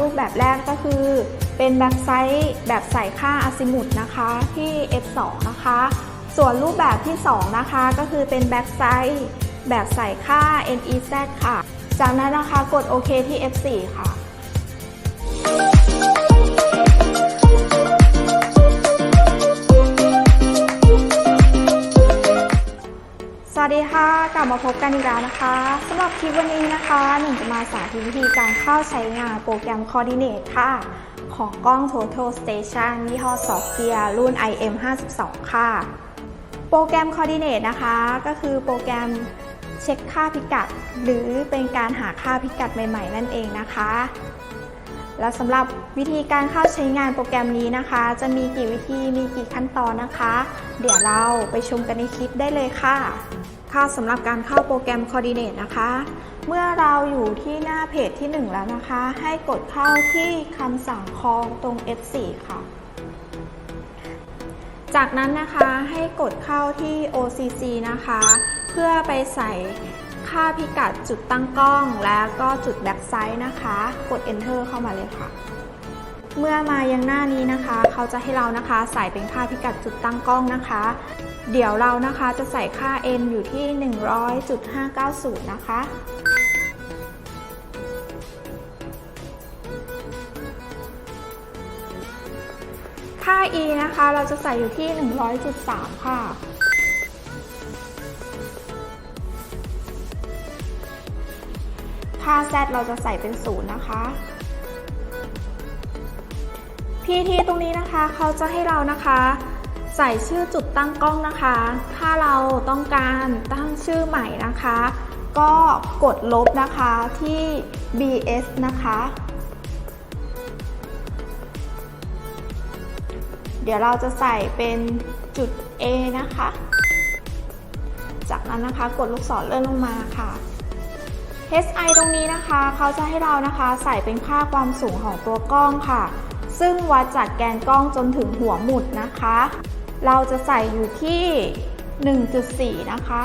รูปแบบแรกก็คือ เป็นแบ็กไซต์แบบใส่ค่าอาซิมุตนะคะที่ F2 นะคะ ส่วนรูปแบบที่ 2 นะคะ ก็คือเป็นแบ็กไซต์แบบใส่ค่า NEZ ค่ะ จากนั้นนะคะกดโอเคที่ F4 ค่ะ วัสดีค่ะ กลับมาพบกันอีกแล้วนะคะสำหรับคลิปวันนี้นะคะหนึ่งจะมาสาธิตวิธีการเข้าใช้งานโปรแกรม Coordinate ค่ะ ของกล้อง Total Station ยี่ห้อ Sophia รุ่น IM52 ค่ะ โปรแกรม Coordinate นะคะ ก็คือโปรแกรมเช็คค่าพิกัด หรือเป็นการหาค่าพิกัดใหม่ ๆ นั่นเองนะคะ และสำหรับวิธีการเข้าใช้งานโปรแกรมนี้นะคะ จะมีกี่วิธีมีกี่ขั้นตอนนะคะ เดี๋ยวเราไปชมกันในคลิปได้เลยค่ะ ค่ะสำหรับการเข้าโปรแกรม Coordinate นะคะ เมื่อเราอยู่ที่หน้าเพจที่ 1 แล้วนะคะ ให้กดเข้าที่คำสั่ง call ตรง F4 ค่ะ จากนั้นนะคะให้กดเข้าที่ OCC นะคะ เพื่อไปใส่ ค่าพิกัดจุดตั้งกล้อง และก็จุดแบ็กไซด์นะคะ กด Enter เข้ามาเลยค่ะ เมื่อมายังหน้านี้นะคะ เขาจะให้เรานะคะใส่เป็นค่าพิกัดจุดตั้งกล้องนะคะ เดี๋ยวเรานะคะจะใส่ค่า n อยู่ที่ 100.590 นะคะค่า e นะคะ เราจะใส่อยู่ที่ 100.3 ค่ะ ค่า z เราจะใส่เป็น0นะคะ pt ตรงนี้นะคะเขาจะให้เรานะคะ ใส่ชื่อจุดตั้งกล้องนะคะ ถ้าเราต้องการตั้งชื่อใหม่นะคะ ก็กดลบนะคะที่ bs นะคะเดี๋ยวเราจะใส่เป็นจุด A นะคะ จากนั้นนะคะกดลูกศรเลื่อนลงมาค่ะ HI ตรงนี้นะคะเขาจะให้เรานะคะใส่เป็นค่าความสูงของตัวกล้องค่ะ ซึ่งวัดจากแกนกล้องจนถึงหัวหมุดนะคะ เราจะใส่อยู่ที่ 1.4 นะคะ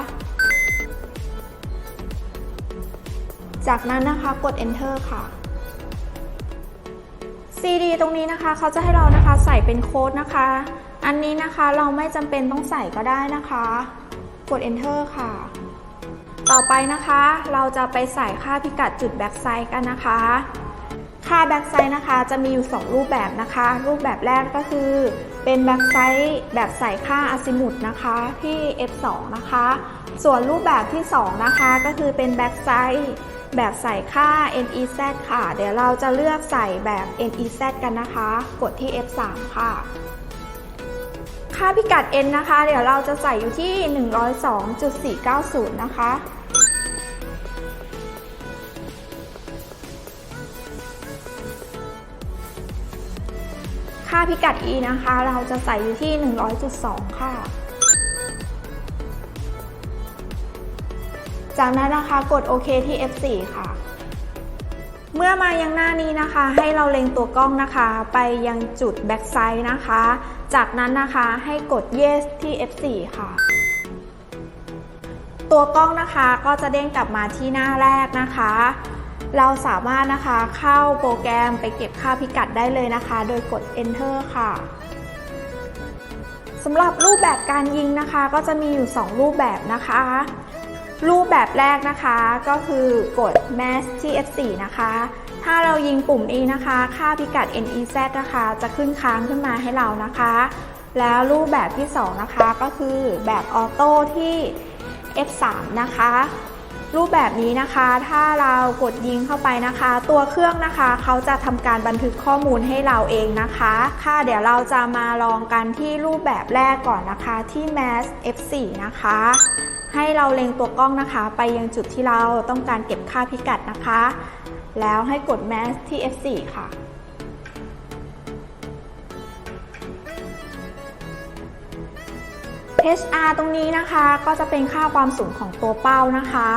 จากนั้นนะคะกด enter ค่ะ CD ตรงนี้นะคะเขาจะให้เรานะคะใส่เป็นโค้ดนะคะ อันนี้นะคะเราไม่จำเป็นต้องใส่ก็ได้นะคะ กด enter ค่ะ ต่อไปนะคะ เราจะไปใส่ค่าพิกัดจุดแบ็กไซด์กันนะคะ ค่าแบ็กไซด์นะคะจะมีอยู่ 2 รูปแบบนะคะ รูปแบบแรกก็คือเป็นแบ็กไซด์แบบใส่ค่าอาซิมุตนะคะที่ F2 นะคะ ส่วนรูปแบบที่ 2 นะคะ ก็คือเป็นแบ็กไซด์แบบใส่ค่า NEZ ค่ะ เดี๋ยวเราจะเลือกใส่แบบ NEZ กันนะคะ กดที่ F3 ค่ะ ค่าพิกัด n นะคะ เดี๋ยวเราจะใส่อยู่ที่ 102.490 นะคะ ค่าพิกัด e นะคะ เราจะใส่อยู่ที่ 100.2 ค่ะ จากนั้นนะคะกดโอเคที่ F4 ค่ะ เมื่อมายังหน้านี้นะคะ ให้เราเล็งตัวกล้องนะคะ ไปยังจุด back side นะคะ จากนั้นนะคะให้กด yes ที่ F4 ค่ะ ตัวกล้องนะคะก็จะเด้งกลับมาที่หน้าแรกนะคะ เราสามารถนะคะเข้าโปรแกรมไปเก็บค่าพิกัดได้เลยนะคะ โดยกด enter ค่ะสำหรับรูปแบบการยิงนะคะ ก็จะมีอยู่ 2 รูปแบบนะคะ รูปแบบแรกนะคะก็คือกด mask ที่ F4 นะคะ ถ้าเรายิงปุ่มนี้นะคะ ค่าพิกัด NEZ นะคะ จะขึ้นค้างขึ้นมาให้เรานะคะ แล้วรูปแบบที่ 2 นะคะก็คือแบบออโต้ที่ F3 นะคะ รูปแบบนี้นะคะ ถ้าเรากดยิงเข้าไปนะคะ ตัวเครื่องนะคะเขาจะทำการบันทึกข้อมูลให้เราเองนะคะ ค่ะเดี๋ยวเราจะมาลองกันที่รูปแบบแรกก่อนนะคะที่ mask F4 นะคะ ให้เราเล็งตัวกล้องนะคะ ไปยังจุดที่เราต้องการเก็บค่าพิกัดนะคะ แล้วให้กด mask ที่ F4 ค่ะ HR ตรงนี้นะคะก็จะเป็นค่าความสูงของตัวเป้านะคะ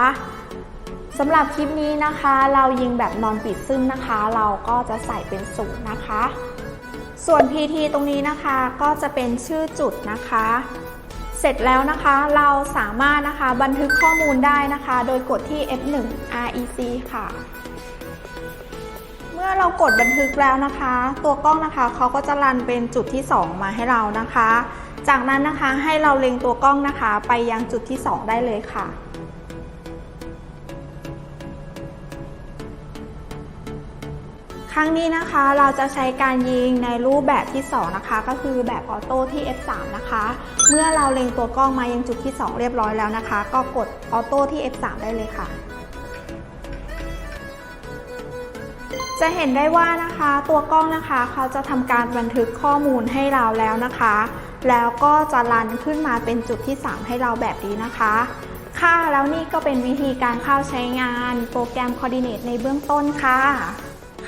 สำหรับคลิปนี้นะคะ เรายิงแบบนอนปิดซึ่งนะคะ เราก็จะใส่เป็นศูนย์นะคะ ส่วน PT ตรงนี้นะคะก็จะเป็นชื่อจุดนะคะ เสร็จแล้วนะคะเราสามารถนะคะบันทึกข้อมูลได้นะคะ โดยกดที่ F1 REC ค่ะ เมื่อเรากดบันทึกแล้วนะคะ ตัวกล้องนะคะเขาก็จะรันเป็นจุดที่ 2 มาให้เรานะคะ จากนั้นนะคะให้เราเล็งตัวกล้องนะคะ ไปยังจุดที่ 2 ได้เลยค่ะ ครั้งนี้นะคะเราจะใช้การยิงในรูปแบบที่ 2 นะคะ ก็คือแบบออโต้ที่ F3 นะคะ เมื่อเราเล็งตัวกล้องมายังจุดที่ 2 เรียบร้อยแล้วนะคะ ก็กดออโต้ที่ F3 ได้เลยค่ะ จะเห็นได้ว่านะคะตัวกล้องนะคะ เขาจะทำการบันทึกข้อมูลให้เราแล้วนะคะ แล้วก็จะรันขึ้นมาเป็นจุดที่ 3 ให้เราแบบนี้นะคะค่ะแล้วนี่ก็เป็นวิธีการเข้าใช้งานโปรแกรม Coordinate ในเบื้องต้นค่ะ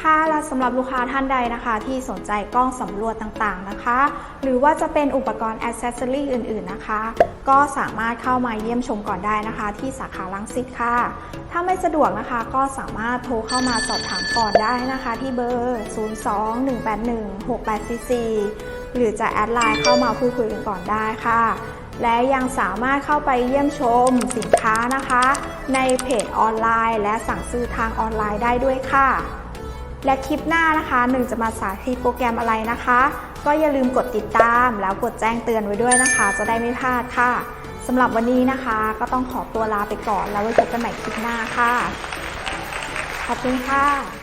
ค่ะและสำหรับลูกค้าท่านใดนะคะ ที่สนใจกล้องสำรวจต่างๆนะคะ หรือว่าจะเป็นอุปกรณ์อ c เซสซอรีอื่นๆนะคะ ก็สามารถเข้ามาเยี่ยมชมก่อนได้นะคะ ที่สาขาลังสิตค่ะ ถ้าไม่สะดวกนะคะก็สามารถโทรเข้ามาสอบถามก่อนได้นะคะ ที่เบอร์ 02-181-6844 หรือจะแอดไลน์เข้ามาพูดคุยกันก่อนได้ค่ะและยังสามารถเข้าไปเยี่ยมชมสินค้านะคะ ในเพจออนไลน์ และสั่งซื้อทางออนไลน์ได้ด้วยค่ะ และคลิปหน้านะคะหนึ่งจะมาสาธิตโปรแกรมอะไรนะคะ ก็อย่าลืมกดติดตามแล้วกดแจ้งเตือนไว้ด้วยนะคะ จะได้ไม่พลาดค่ะสำหรับวันนี้นะคะ ก็ต้องขอตัวลาไปก่อนแล้วไว้พบกันใหม่คลิปหน้าค่ะ ขอบคุณค่ะ